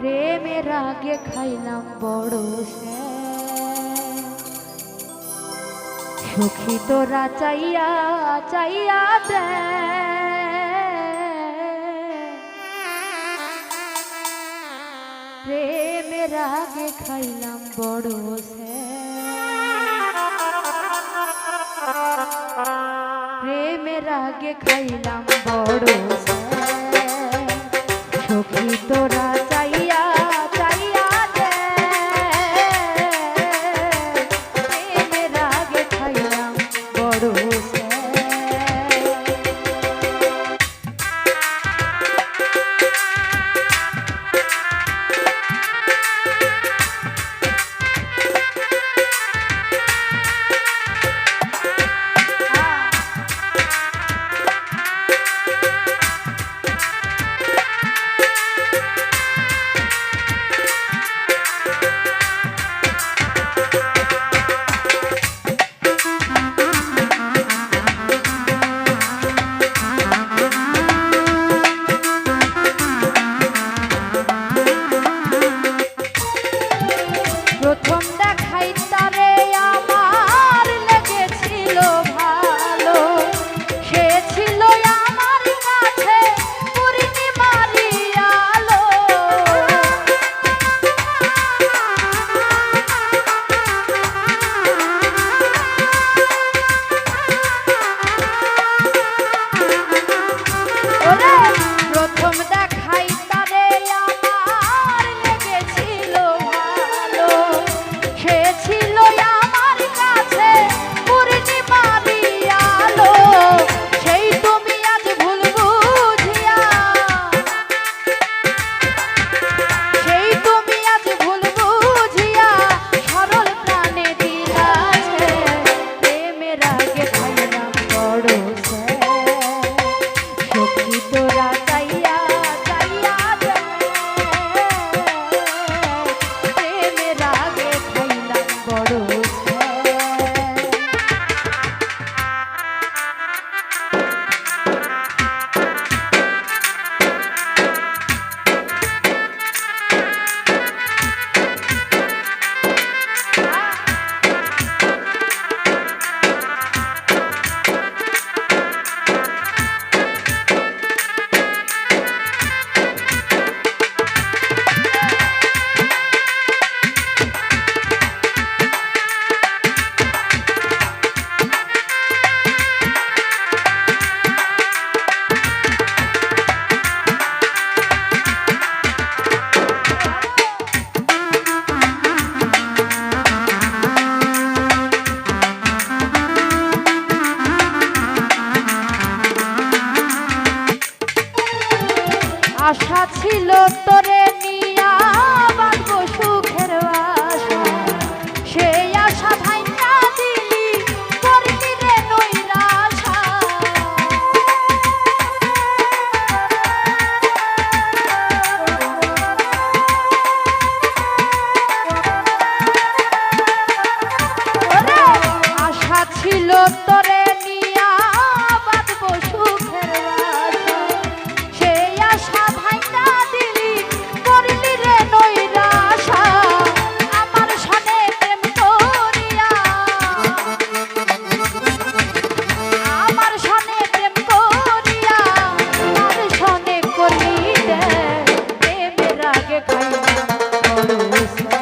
প্রেমের আগে খাইলাম বড় সখী তোরা চাইয়া চাইয়া দে প্রেমের আগে খাইলাম বড় প্রেমের আগে খাইলাম বড় সখী তোরা আশা ছিল তোরে। আগে খাই